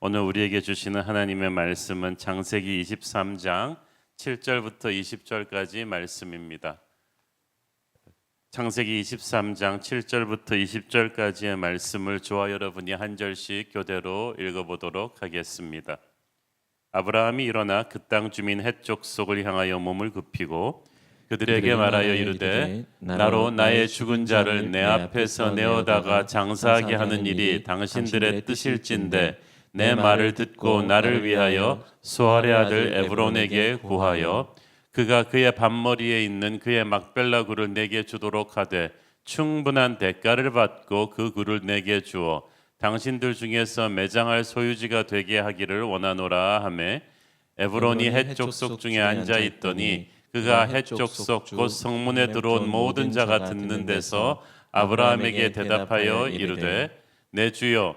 오늘 우리에게 주시는 하나님의 말씀은 창세기 23장 7절부터 20절까지 말씀입니다. 창세기 23장 7절부터 20절까지의 말씀을 저와 여러분이 한 절씩 교대로 읽어보도록 하겠습니다. 아브라함이 일어나 그 땅 주민 헷 족 속을 향하여 몸을 굽히고 그들에게 말하여 이르되 나로 나의 죽은 자를 내 앞에서 내어다가 장사하게 하는 일이 당신들의 뜻일진데 내 말을 듣고 나를 위하여 수알의 아들 에브론에게 구하여 그가 그의 반머리에 있는 그의 막벨라 굴을 내게 주도록 하되 충분한 대가를 받고 그 굴을 내게 주어 당신들 중에서 매장할 소유지가 되게 하기를 원하노라 하매 에브론이 헷 족속 중에 앉아 있더니 그가 헷 족속 곧 성문에 들어온 모든 자가 듣는 데서 아브라함에게 대답하여 이르되 내 주여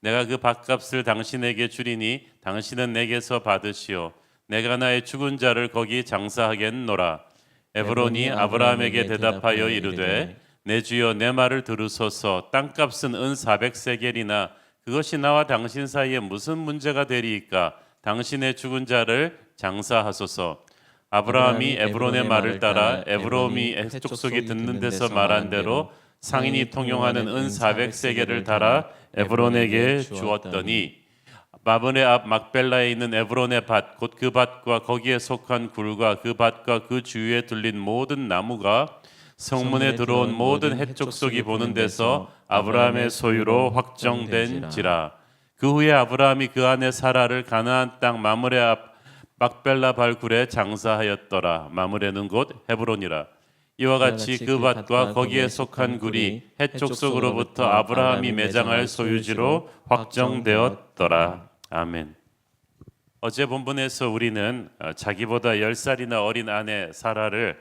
내가 그 밥값을 당신에게 주리니 당신은 내게서 받으시오. 내가 나의 죽은 자를 거기 장사하겠노라. 에브론이 아브라함에게 대답하여 이르되 내 주여 내 말을 들으소서. 땅값은 은 400세겔이나 그것이 나와 당신 사이에 무슨 문제가 되리이까? 당신의 죽은 자를 장사하소서. 아브라함이 에브론의 말을 따라 에브롬이 족속이 듣는 데서 말한 대로 상인이 통용하는 은 400세겔을 달아 에브론에게 주었더니 마브네 앞 막벨라에 있는 에브론의 밭 곧 그 밭과 거기에 속한 굴과 그 밭과 그 주위에 둘린 모든 나무가 성문에 들어온 모든 헷족속이 보는 데서 아브라함의 소유로 확정된지라. 그 후에 아브라함이 그 안에 사라를 가나안 땅 마므레 앞 막벨라 발굴에 장사하였더라. 마므레는 곧 헤브론이라 이와 같이 그 밭과 거기에 속한 굴이 헷족속으로부터 아브라함이 매장할 소유지로 확정되었더라 아멘. 어제 본문에서 우리는 어, 자기보다 열 살이나 어린 아내 사라를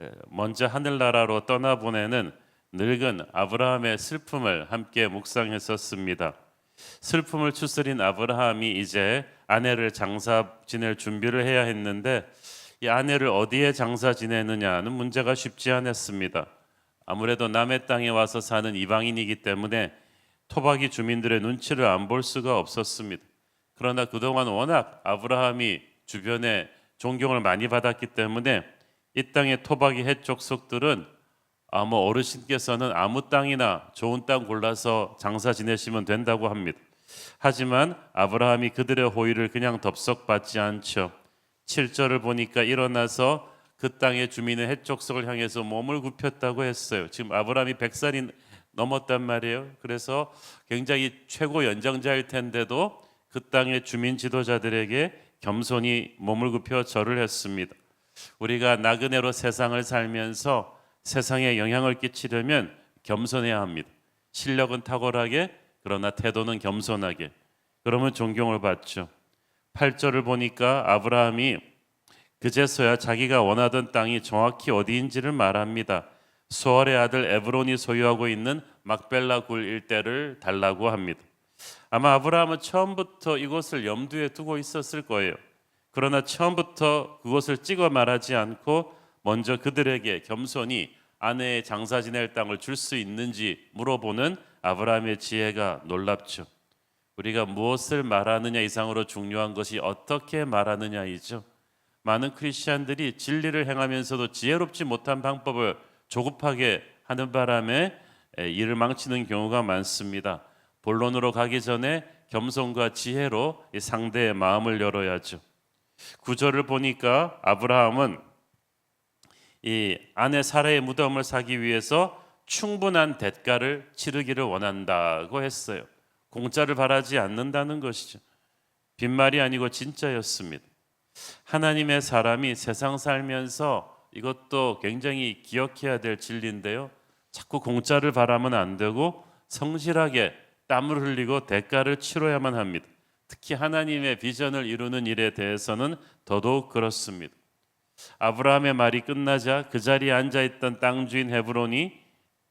에, 먼저 하늘나라로 떠나보내는 늙은 아브라함의 슬픔을 함께 묵상했었습니다. 슬픔을 추스린 아브라함이 이제 아내를 장사 지낼 준비를 해야 했는데 이 아내를 어디에 장사 지내느냐는 문제가 쉽지 않았습니다. 아무래도 남의 땅에 와서 사는 이방인이기 때문에 토박이 주민들의 눈치를 안 볼 수가 없었습니다. 그러나 그동안 워낙 아브라함이 주변에 존경을 많이 받았기 때문에 이 땅의 토박이 해족 속들은 아무 어르신께서는 아무 땅이나 좋은 땅 골라서 장사 지내시면 된다고 합니다. 하지만 아브라함이 그들의 호의를 그냥 덥석 받지 않죠. 7절을 보니까 일어나서 그 땅의 주민의 해족속을 향해서 몸을 굽혔다고 했어요. 지금 아브라함이 100살이 넘었단 말이에요. 그래서 굉장히 최고 연장자일 텐데도 그 땅의 주민 지도자들에게 겸손히 몸을 굽혀 절을 했습니다. 우리가 나그네로 세상을 살면서 세상에 영향을 끼치려면 겸손해야 합니다. 실력은 탁월하게 그러나 태도는 겸손하게. 그러면 존경을 받죠. 8절을 보니까 아브라함이 그제서야 자기가 원하던 땅이 정확히 어디인지를 말합니다. 수월의 아들 에브론이 소유하고 있는 막벨라 굴 일대를 달라고 합니다. 아마 아브라함은 처음부터 이곳을 염두에 두고 있었을 거예요. 그러나 처음부터 그것을 찍어 말하지 않고 먼저 그들에게 겸손히 아내의 장사 지낼 땅을 줄 수 있는지 물어보는 아브라함의 지혜가 놀랍죠. 우리가 무엇을 말하느냐 이상으로 중요한 것이 어떻게 말하느냐이죠. 많은 크리스천들이 진리를 행하면서도 지혜롭지 못한 방법을 조급하게 하는 바람에 일을 망치는 경우가 많습니다. 본론으로 가기 전에 겸손과 지혜로 상대의 마음을 열어야죠. 구절을 보니까 아브라함은 이 아내 사라의 무덤을 사기 위해서 충분한 대가를 치르기를 원한다고 했어요. 공짜를 바라지 않는다는 것이죠. 빈말이 아니고 진짜였습니다. 하나님의 사람이 세상 살면서 이것도 굉장히 기억해야 될 진리인데요. 자꾸 공짜를 바라면 안 되고 성실하게 땀을 흘리고 대가를 치러야만 합니다. 특히 하나님의 비전을 이루는 일에 대해서는 더더욱 그렇습니다. 아브라함의 말이 끝나자 그 자리에 앉아 있던 땅 주인 헤브론이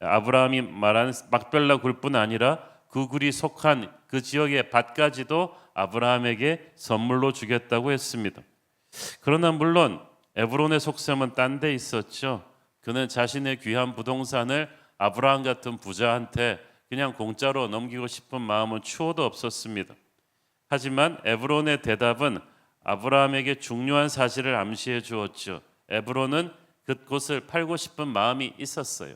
아브라함이 말한 막벨라 굴뿐 아니라 그 굴이 속한 그 지역의 밭까지도 아브라함에게 선물로 주겠다고 했습니다. 그러나 물론 에브론의 속셈은 딴 데 있었죠. 그는 자신의 귀한 부동산을 아브라함 같은 부자한테 그냥 공짜로 넘기고 싶은 마음은 추호도 없었습니다. 하지만 에브론의 대답은 아브라함에게 중요한 사실을 암시해 주었죠. 에브론은 그곳을 팔고 싶은 마음이 있었어요.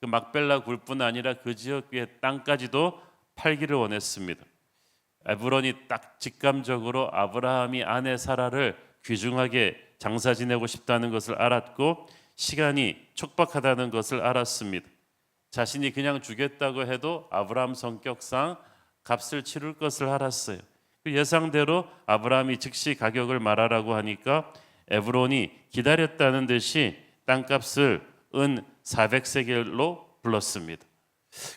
그 막벨라 굴뿐 아니라 그 지역의 땅까지도 팔기를 원했습니다. 에브론이 딱 직감적으로 아브라함이 아내 사라를 귀중하게 장사 지내고 싶다는 것을 알았고 시간이 촉박하다는 것을 알았습니다. 자신이 그냥 주겠다고 해도 아브라함 성격상 값을 치를 것을 알았어요. 그 예상대로 아브라함이 즉시 가격을 말하라고 하니까 에브론이 기다렸다는 듯이 땅값을 은 400세겔로 불렀습니다.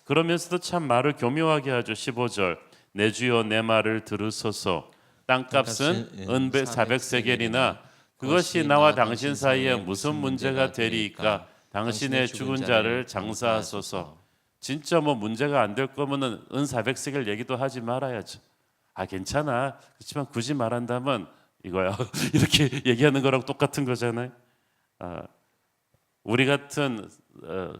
그러면서도 참 말을 교묘하게 하죠. 15절 내 주여 내 말을 들으소서 땅값은 은 400세겔이나 그것이 나와 당신 사이에 무슨 문제가 되리이까 당신의 죽은 자를 장사하소서 진짜 뭐 문제가 안 될 거면은 은 400세겔 얘기도 하지 말아야죠. 아 괜찮아. 그렇지만 굳이 말한다면 이거야. 이렇게 얘기하는 거랑 똑같은 거잖아요. 아, 우리 같은 어,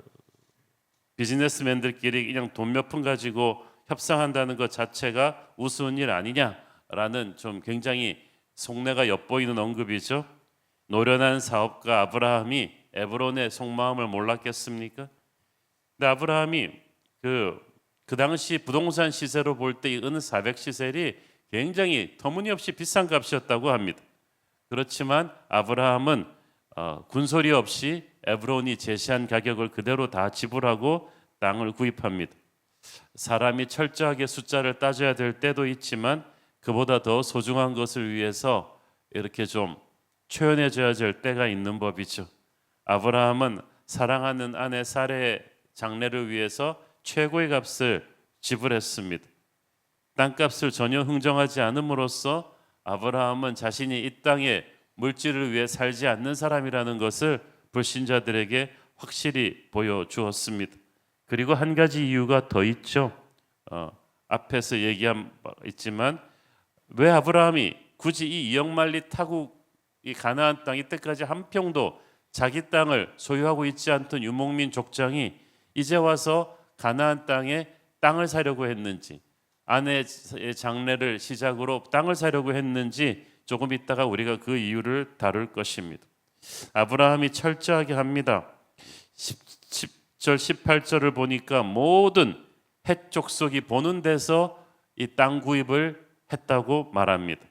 비즈니스맨들끼리 그냥 돈 몇 푼 가지고 협상한다는 것 자체가 우스운 일 아니냐라는 좀 굉장히 속내가 엿보이는 언급이죠. 노련한 사업가 아브라함이 에브론의 속마음을 몰랐겠습니까? 근데 아브라함이 그, 그 당시 부동산 시세로 볼때은 400시셀이 굉장히 터무니없이 비싼 값이었다고 합니다. 그렇지만 아브라함은 어, 군소리 없이 에브론이 제시한 가격을 그대로 다 지불하고 땅을 구입합니다. 사람이 철저하게 숫자를 따져야 될 때도 있지만 그보다 더 소중한 것을 위해서 이렇게 좀 표현해줘야 될 때가 있는 법이죠. 아브라함은 사랑하는 아내 사례의 장례를 위해서 최고의 값을 지불했습니다. 땅값을 전혀 흥정하지 않음으로써 아브라함은 자신이 이 땅에 물질을 위해 살지 않는 사람이라는 것을 불신자들에게 확실히 보여주었습니다. 그리고 한 가지 이유가 더 있죠. 어, 앞에서 얘기한 바 있지만 왜 아브라함이 굳이 이 이역만리 타국 이 가나안 땅 이때까지 한 평도 자기 땅을 소유하고 있지 않던 유목민 족장이 이제 와서 가나안 땅에 땅을 사려고 했는지 아내의 장례를 시작으로 땅을 사려고 했는지 조금 있다가 우리가 그 이유를 다룰 것입니다. 아브라함이 철저하게 합니다. 10 절 18절을 보니까 모든 헷 족속이 보는 데서 이 땅 구입을 했다고 말합니다.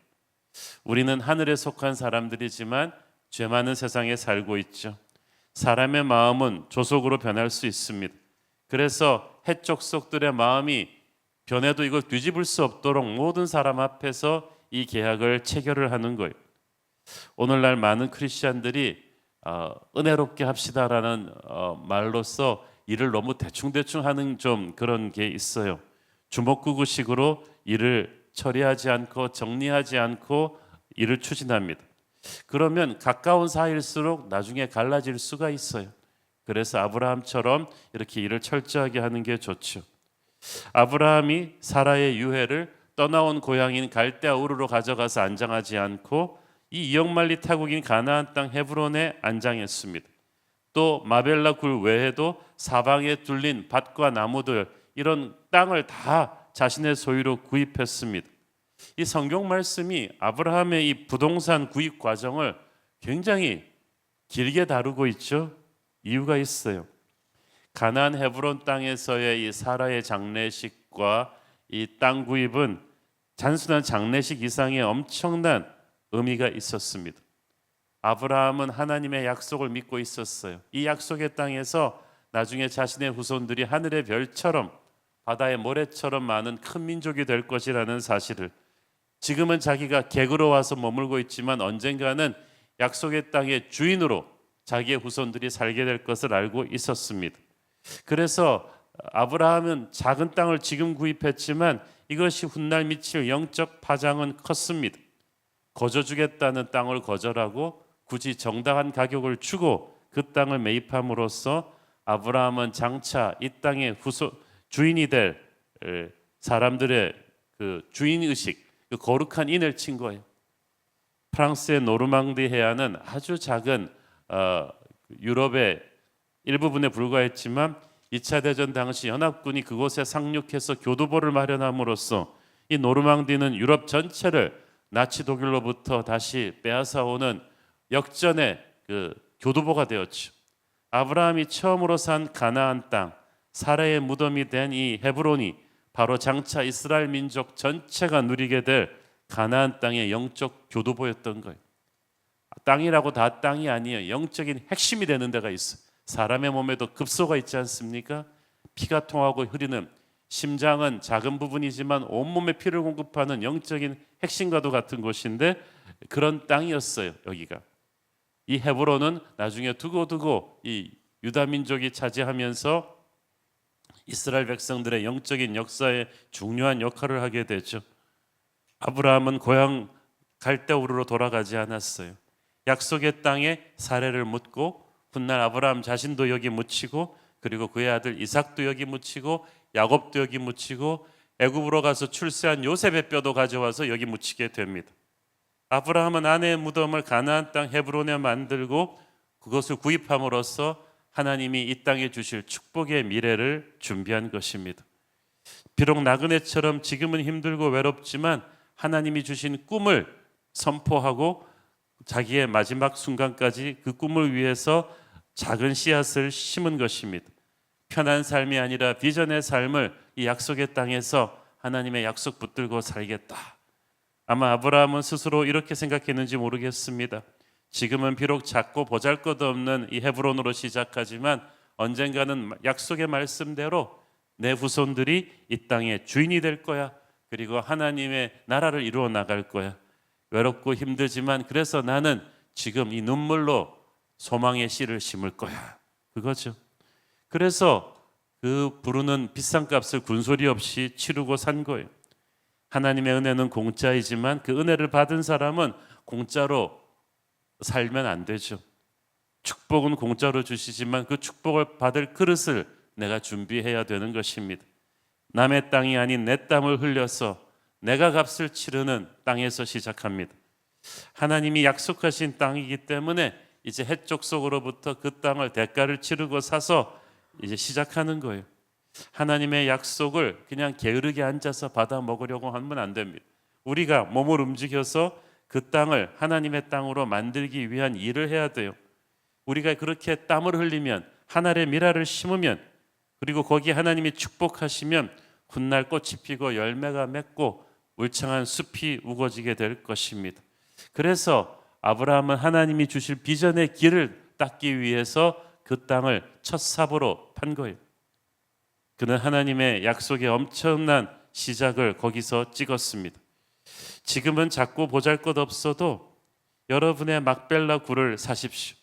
우리는 하늘에 속한 사람들이지만 죄 많은 세상에 살고 있죠. 사람의 마음은 조속으로 변할 수 있습니다. 그래서 헷 족속들의 마음이 변해도 이걸 뒤집을 수 없도록 모든 사람 앞에서 이 계약을 체결을 하는 거예요. 오늘날 많은 크리스천들이 어, 은혜롭게 합시다라는 어, 말로써 일을 너무 대충대충 하는 좀 그런 게 있어요. 주먹구구식으로 일을 처리하지 않고 정리하지 않고 일을 추진합니다. 그러면 가까운 사이일수록 나중에 갈라질 수가 있어요. 그래서 아브라함처럼 이렇게 일을 철저하게 하는 게 좋죠. 아브라함이 사라의 유해를 떠나온 고향인 갈대아 우르로 가져가서 안장하지 않고 이 이역만리 타국인 가나안 땅 헤브론에 안장했습니다. 또 마벨라 굴 외에도 사방에 둘린 밭과 나무들 이런 땅을 다 자신의 소유로 구입했습니다. 이 성경 말씀이 아브라함의 이 부동산 구입 과정을 굉장히 길게 다루고 있죠. 이유가 있어요. 가나안 헤브론 땅에서의 이 사라의 장례식과 이 땅 구입은 단순한 장례식 이상의 엄청난 의미가 있었습니다. 아브라함은 하나님의 약속을 믿고 있었어요. 이 약속의 땅에서 나중에 자신의 후손들이 하늘의 별처럼 바다의 모래처럼 많은 큰 민족이 될 것이라는 사실을 지금은 자기가 객으로 와서 머물고 있지만 언젠가는 약속의 땅의 주인으로 자기의 후손들이 살게 될 것을 알고 있었습니다. 그래서 아브라함은 작은 땅을 지금 구입했지만 이것이 훗날 미칠 영적 파장은 컸습니다. 거저 주겠다는 땅을 거절하고 굳이 정당한 가격을 주고 그 땅을 매입함으로써 아브라함은 장차 이 땅의 후손 주인이 될 에, 사람들의 그 주인 의식, 그 거룩한 인을 친 거예요. 프랑스의 노르망디 해안은 아주 작은 어, 유럽의 일부분에 불과했지만 2차 대전 당시 연합군이 그곳에 상륙해서 교두보를 마련함으로써 이 노르망디는 유럽 전체를 나치 독일로부터 다시 빼앗아오는 역전의 그 교두보가 되었죠. 아브라함이 처음으로 산 가나안 땅 사라의 무덤이 된 이 헤브론이 바로 장차 이스라엘 민족 전체가 누리게 될 가나안 땅의 영적 교두보였던 거예요. 땅이라고 다 땅이 아니에요. 영적인 핵심이 되는 데가 있어. 요 사람의 몸에도 급소가 있지 않습니까? 피가 통하고 흐르는 심장은 작은 부분이지만 온몸에 피를 공급하는 영적인 핵심과도 같은 곳인데 그런 땅이었어요. 여기가. 이 헤브론은 나중에 두고두고 이 유다 민족이 차지하면서 이스라엘 백성들의 영적인 역사에 중요한 역할을 하게 되죠. 아브라함은 고향 갈대우르로 돌아가지 않았어요. 약속의 땅에 사례를 묻고 훗날 아브라함 자신도 여기 묻히고 그리고 그의 아들 이삭도 여기 묻히고 야곱도 여기 묻히고 애굽으로 가서 출세한 요셉의 뼈도 가져와서 여기 묻히게 됩니다. 아브라함은 아내의 무덤을 가나안 땅 헤브론에 만들고 그것을 구입함으로써 하나님이 이 땅에 주실 축복의 미래를 준비한 것입니다. 비록 나그네처럼 지금은 힘들고 외롭지만 하나님이 주신 꿈을 선포하고 자기의 마지막 순간까지 그 꿈을 위해서 작은 씨앗을 심은 것입니다. 편한 삶이 아니라 비전의 삶을 이 약속의 땅에서 하나님의 약속 붙들고 살겠다. 아마 아브라함은 스스로 이렇게 생각했는지 모르겠습니다. 지금은 비록 작고 보잘것없는 이 헤브론으로 시작하지만 언젠가는 약속의 말씀대로 내 후손들이 이 땅의 주인이 될 거야. 그리고 하나님의 나라를 이루어 나갈 거야. 외롭고 힘들지만 그래서 나는 지금 이 눈물로 소망의 씨를 심을 거야. 그거죠. 그래서 그 부르는 비싼 값을 군소리 없이 치르고 산 거예요. 하나님의 은혜는 공짜이지만 그 은혜를 받은 사람은 공짜로 살면 안 되죠. 축복은 공짜로 주시지만 그 축복을 받을 그릇을 내가 준비해야 되는 것입니다. 남의 땅이 아닌 내 땀을 흘려서 내가 값을 치르는 땅에서 시작합니다. 하나님이 약속하신 땅이기 때문에 이제 해쪽 속으로부터 그 땅을 대가를 치르고 사서 이제 시작하는 거예요. 하나님의 약속을 그냥 게으르게 앉아서 받아 먹으려고 하면 안 됩니다. 우리가 몸을 움직여서 그 땅을 하나님의 땅으로 만들기 위한 일을 해야 돼요. 우리가 그렇게 땀을 흘리면 하늘의 미라를 심으면 그리고 거기 하나님이 축복하시면 훗날 꽃이 피고 열매가 맺고 울창한 숲이 우거지게 될 것입니다. 그래서 아브라함은 하나님이 주실 비전의 길을 닦기 위해서 그 땅을 첫 삽으로 판 거예요. 그는 하나님의 약속의 엄청난 시작을 거기서 찍었습니다. 지금은 작고 보잘 것 없어도 여러분의 막벨라 굴을 사십시오.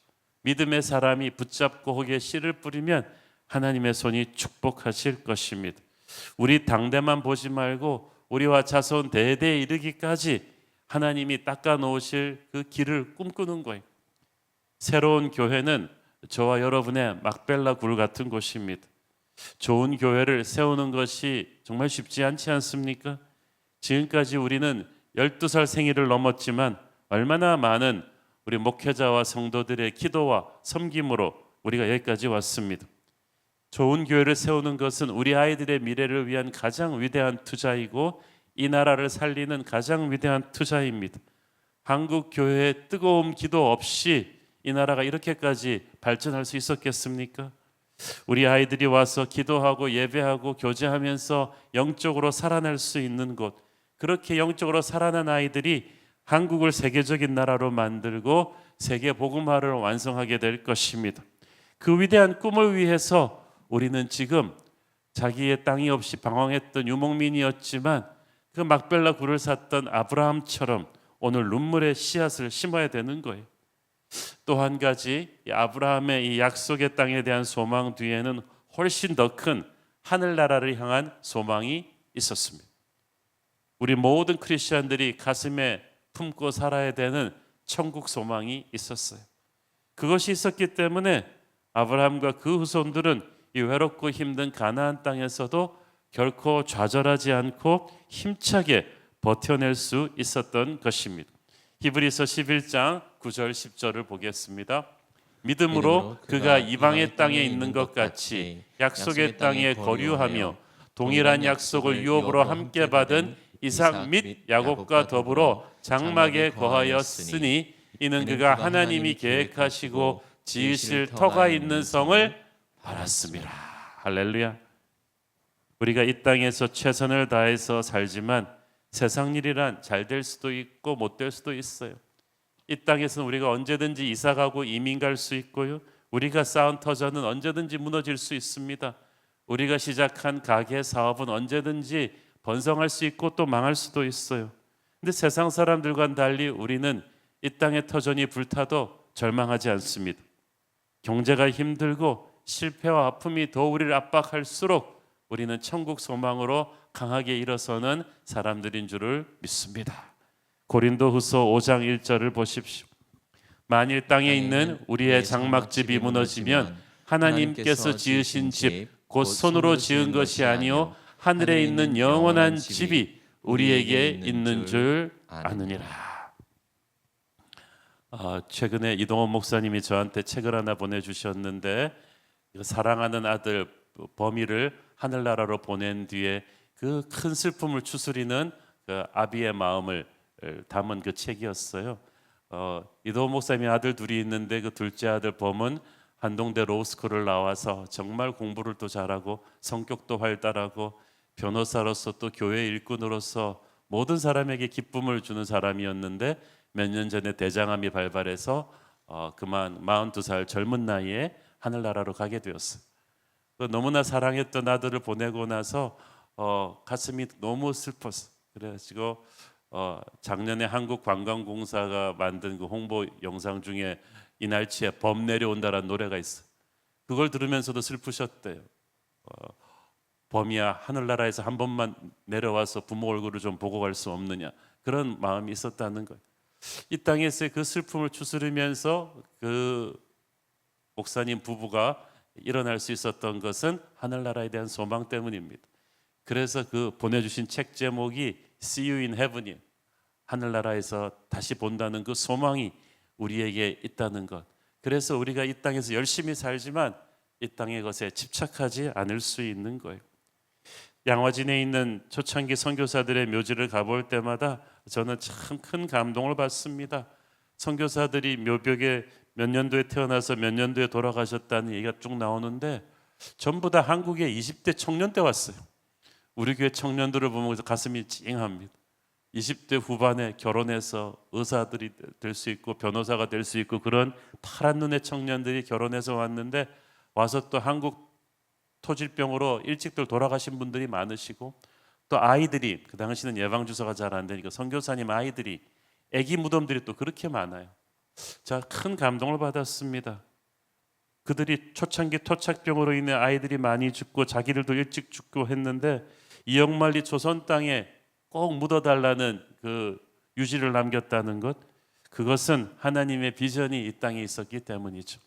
믿음의 사람이 붙잡고 거기에 씨를 뿌리면 하나님의 손이 축복하실 것입니다. 우리 당대만 보지 말고 우리와 자손 대대에 이르기까지 하나님이 닦아 놓으실 그 길을 꿈꾸는 거예요. 새로운 교회는 저와 여러분의 막벨라 굴 같은 곳입니다. 좋은 교회를 세우는 것이 정말 쉽지 않지 않습니까? 지금까지 우리는 12살 생일을 넘었지만 얼마나 많은 우리 목회자와 성도들의 기도와 섬김으로 우리가 여기까지 왔습니다. 좋은 교회를 세우는 것은 우리 아이들의 미래를 위한 가장 위대한 투자이고 이 나라를 살리는 가장 위대한 투자입니다. 한국 교회의 뜨거운 기도 없이 이 나라가 이렇게까지 발전할 수 있었겠습니까? 우리 아이들이 와서 기도하고 예배하고 교제하면서 영적으로 살아날 수 있는 곳, 그렇게 영적으로 살아난 아이들이 한국을 세계적인 나라로 만들고 세계 복음화를 완성하게 될 것입니다. 그 위대한 꿈을 위해서 우리는 지금 자기의 땅이 없이 방황했던 유목민이었지만 그 막벨라 굴을 샀던 아브라함처럼 오늘 눈물의 씨앗을 심어야 되는 거예요. 또 한 가지 아브라함의 이 약속의 땅에 대한 소망 뒤에는 훨씬 더 큰 하늘나라를 향한 소망이 있었습니다. 우리 모든 크리스천들이 가슴에 품고 살아야 되는 천국 소망이 있었어요. 그것이 있었기 때문에 아브라함과 그 후손들은 이 외롭고 힘든 가나안 땅에서도 결코 좌절하지 않고 힘차게 버텨낼 수 있었던 것입니다. 히브리서 11장 9절 10절을 보겠습니다. 믿음으로 그가 이방의 땅에 있는 것 같이 약속의 땅에 거류하며 동일한 약속을 유업으로 함께 받은 이삭 및 야곱과 더불어 장막에 거하였으니 이는 그가 하나님이 계획하시고 지으실 터가 있는 성을 알았습니다. 할렐루야. 우리가 이 땅에서 최선을 다해서 살지만 세상 일이란 잘 될 수도 있고 못 될 수도 있어요. 이 땅에서는 우리가 언제든지 이사 가고 이민 갈 수 있고요. 우리가 쌓은 터전은 언제든지 무너질 수 있습니다. 우리가 시작한 가게 사업은 언제든지 번성할 수 있고 또 망할 수도 있어요. 근데 세상 사람들과는 달리 우리는 이 땅의 터전이 불타도 절망하지 않습니다. 경제가 힘들고 실패와 아픔이 더 우리를 압박할수록 우리는 천국 소망으로 강하게 일어서는 사람들인 줄을 믿습니다. 고린도후서 5장 1절을 보십시오. 만일 땅에 있는 우리의 장막집이 무너지면 하나님께서 지으신 집 곧 손으로 지은 것이 아니요 하늘에 있는 영원한 집이 우리에게 있는 줄 아느니라. 아, 최근에 이동원 목사님이 저한테 책을 하나 보내주셨는데 사랑하는 아들 범이를 하늘나라로 보낸 뒤에 그 큰 슬픔을 추스리는 그 아비의 마음을 담은 그 책이었어요. 어, 이동원 목사님이 아들 둘이 있는데 그 둘째 아들 범은 한동대 로스쿨을 나와서 정말 공부를 또 잘하고 성격도 활달하고 변호사로서 또 교회 일꾼으로서 모든 사람에게 기쁨을 주는 사람이었는데 몇 년 전에 대장암이 발발해서 어, 그만 42살 젊은 나이에 하늘나라로 가게 되었어요. 그 너무나 사랑했던 아들을 보내고 나서 어, 가슴이 너무 슬펐어. 그래가지고 어, 작년에 한국관광공사가 만든 그 홍보 영상 중에 이 날치에 범 내려온다라는 노래가 있어. 그걸 들으면서도 슬프셨대요. 어, 범이야 하늘나라에서 한 번만 내려와서 부모 얼굴을 좀 보고 갈 수 없느냐 그런 마음이 있었다는 거예요. 이 땅에서의 그 슬픔을 추스르면서 그 목사님 부부가 일어날 수 있었던 것은 하늘나라에 대한 소망 때문입니다. 그래서 그 보내주신 책 제목이 See You in Heaven이 하늘나라에서 다시 본다는 그 소망이 우리에게 있다는 것. 그래서 우리가 이 땅에서 열심히 살지만 이 땅의 것에 집착하지 않을 수 있는 거예요. 양화진에 있는 초창기 선교사들의 묘지를 가볼 때마다 저는 참 큰 감동을 받습니다. 선교사들이 묘벽에 몇 년도에 태어나서 몇 년도에 돌아가셨다는 얘기가 쭉 나오는데 전부 다 한국에 20대 청년 때 왔어요. 우리 교회 청년들을 보면 가슴이 찡합니다. 20대 후반에 결혼해서 의사들이 될 수 있고 변호사가 될 수 있고 그런 파란 눈의 청년들이 결혼해서 왔는데 와서 또 한국 토질병으로 일찍들 돌아가신 분들이 많으시고 또 아이들이 그 당시는 예방 주사가 잘 안 되니까 선교사님 아이들이 아기 무덤들이 또 그렇게 많아요. 자, 큰 감동을 받았습니다. 그들이 초창기 토착병으로 인해 아이들이 많이 죽고 자기들도 일찍 죽고 했는데 이영만리 조선 땅에 꼭 묻어달라는 그 유지를 남겼다는 것 그것은 하나님의 비전이 이 땅에 있었기 때문이죠.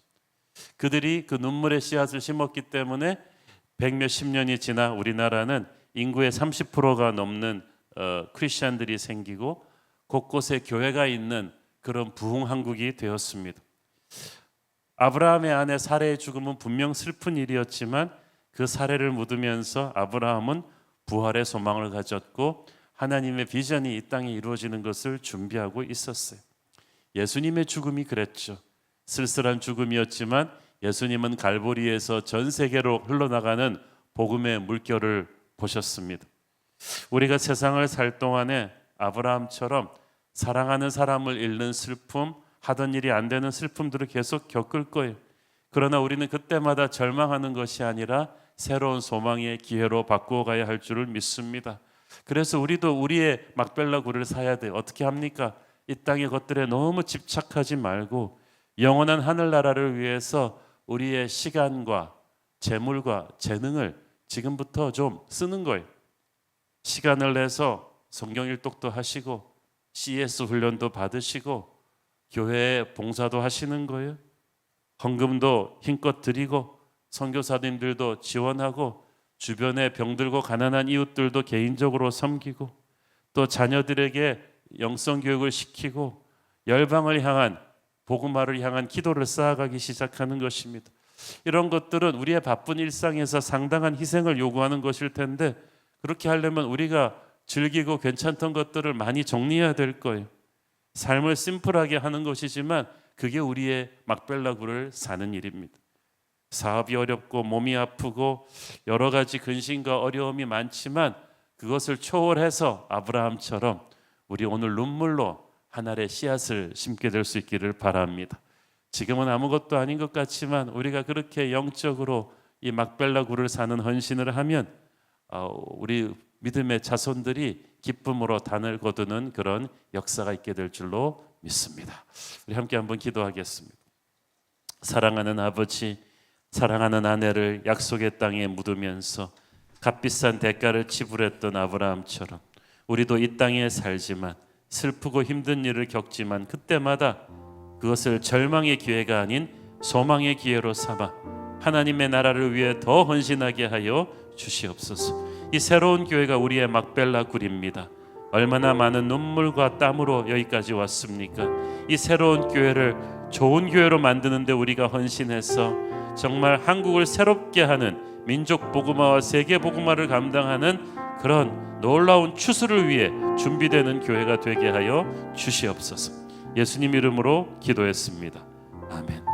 그들이 그 눈물의 씨앗을 심었기 때문에 백몇십 년이 지나 우리나라는 인구의 30%가 넘는 어, 크리스천들이 생기고 곳곳에 교회가 있는 그런 부흥 한국이 되었습니다. 아브라함의 아내 사례의 죽음은 분명 슬픈 일이었지만 그 사례를 묻으면서 아브라함은 부활의 소망을 가졌고 하나님의 비전이 이 땅에 이루어지는 것을 준비하고 있었어요. 예수님의 죽음이 그랬죠. 쓸쓸한 죽음이었지만 예수님은 갈보리에서 전 세계로 흘러나가는 복음의 물결을 보셨습니다. 우리가 세상을 살 동안에 아브라함처럼 사랑하는 사람을 잃는 슬픔, 하던 일이 안 되는 슬픔들을 계속 겪을 거예요. 그러나 우리는 그때마다 절망하는 것이 아니라 새로운 소망의 기회로 바꾸어 가야 할 줄을 믿습니다. 그래서 우리도 우리의 막벨라 굴을 사야 돼. 어떻게 합니까? 이 땅의 것들에 너무 집착하지 말고 영원한 하늘나라를 위해서 우리의 시간과 재물과 재능을 지금부터 좀 쓰는 거예요. 시간을 내서 성경 일독도 하시고 CS 훈련도 받으시고 교회에 봉사도 하시는 거예요. 헌금도 힘껏 드리고 선교사님들도 지원하고 주변에 병들고 가난한 이웃들도 개인적으로 섬기고 또 자녀들에게 영성 교육을 시키고 열방을 향한 복음화를 향한 기도를 쌓아가기 시작하는 것입니다. 이런 것들은 우리의 바쁜 일상에서 상당한 희생을 요구하는 것일 텐데 그렇게 하려면 우리가 즐기고 괜찮던 것들을 많이 정리해야 될 거예요. 삶을 심플하게 하는 것이지만 그게 우리의 막벨라구를 사는 일입니다. 사업이 어렵고 몸이 아프고 여러 가지 근심과 어려움이 많지만 그것을 초월해서 아브라함처럼 우리 오늘 눈물로 하늘의 씨앗을 심게 될 수 있기를 바랍니다. 지금은 아무것도 아닌 것 같지만 우리가 그렇게 영적으로 이 막벨라구를 사는 헌신을 하면 어, 우리 믿음의 자손들이 기쁨으로 단을 거두는 그런 역사가 있게 될 줄로 믿습니다. 우리 함께 한번 기도하겠습니다. 사랑하는 아버지, 사랑하는 아내를 약속의 땅에 묻으면서 값비싼 대가를 지불했던 아브라함처럼 우리도 이 땅에 살지만 슬프고 힘든 일을 겪지만 그때마다 그것을 절망의 기회가 아닌 소망의 기회로 삼아 하나님의 나라를 위해 더 헌신하게 하여 주시옵소서. 이 새로운 교회가 우리의 막벨라 굴입니다. 얼마나 많은 눈물과 땀으로 여기까지 왔습니까? 이 새로운 교회를 좋은 교회로 만드는데 우리가 헌신해서 정말 한국을 새롭게 하는 민족 복음화와 세계 복음화를 감당하는 그런 놀라운 추수를 위해 준비되는 교회가 되게 하여 주시옵소서. 예수님 이름으로 기도했습니다. 아멘.